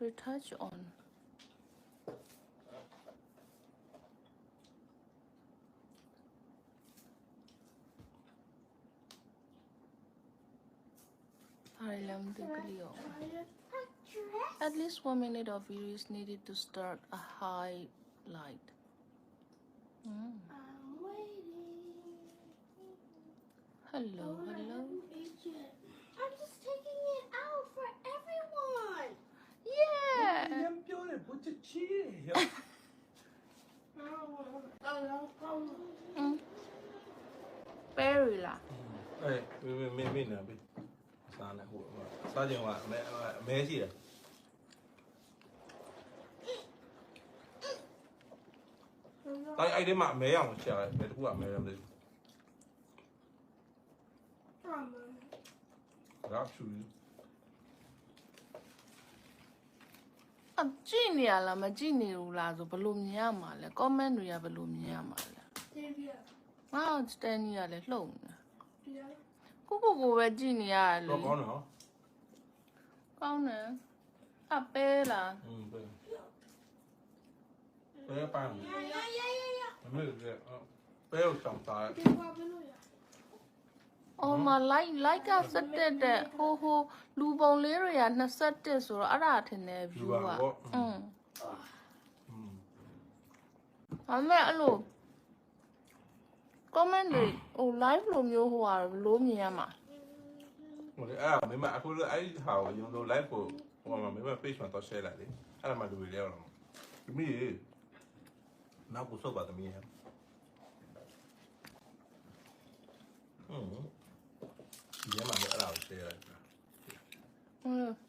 retouch on Harlem Duglio. At least one minute of video is needed to start a highlight. Mm. Hello, hello. what the chill? Berry là. Ừ. Ê, mình mình mình nè, mình. Sao này hụt mà. Sao chừng mà mẹ mẹ gì à? Tại anh đến mạng mẹ không? Trời, mẹ cũng bảo mẹ làm gì? Ráp chú. အမဲလဲမသိဘူးရာချူအကြည့်နေရလားမကြည့်နေဘူးလားဆိုဘယ်လိုမြင်ရမှာလဲ comment တွေကဘယ်လိုမြင်ရမှာလဲငါ့စတန်ကြီးကလည်းလှုပ်နေတာကိုကိုကိုပဲကြည့်နေရတယ်လေတော့ကောင်းတယ်နော်ကောင်းတယ်အပဲလားอืมပဲပဲပန်းအမေကပဲကိုဆောင်သားအော်မလိုက်လို အော်မလိုက် like က17တဲ့ဟိုဟိုလူပုံလေးတွေက27ဆိုတော့အဲ့ဒါထင်တယ် view ကอืมအမေအဲ့လို comment တွေဟို live လိုမျိုးဟိုဟာလို့မြင်ရမှာဟိုလေအဲ့မင်းမအခုလိုအဲ့ဟာကိုယူလို့ live ကိုဟိုမှာမင်းမ page မှာတော့ share လိုက်လေအဲ့ဒါမှလူတွေလဲတော့မိရေနောက်ကိုစောက်ပါသမီးဟမ် して偉い。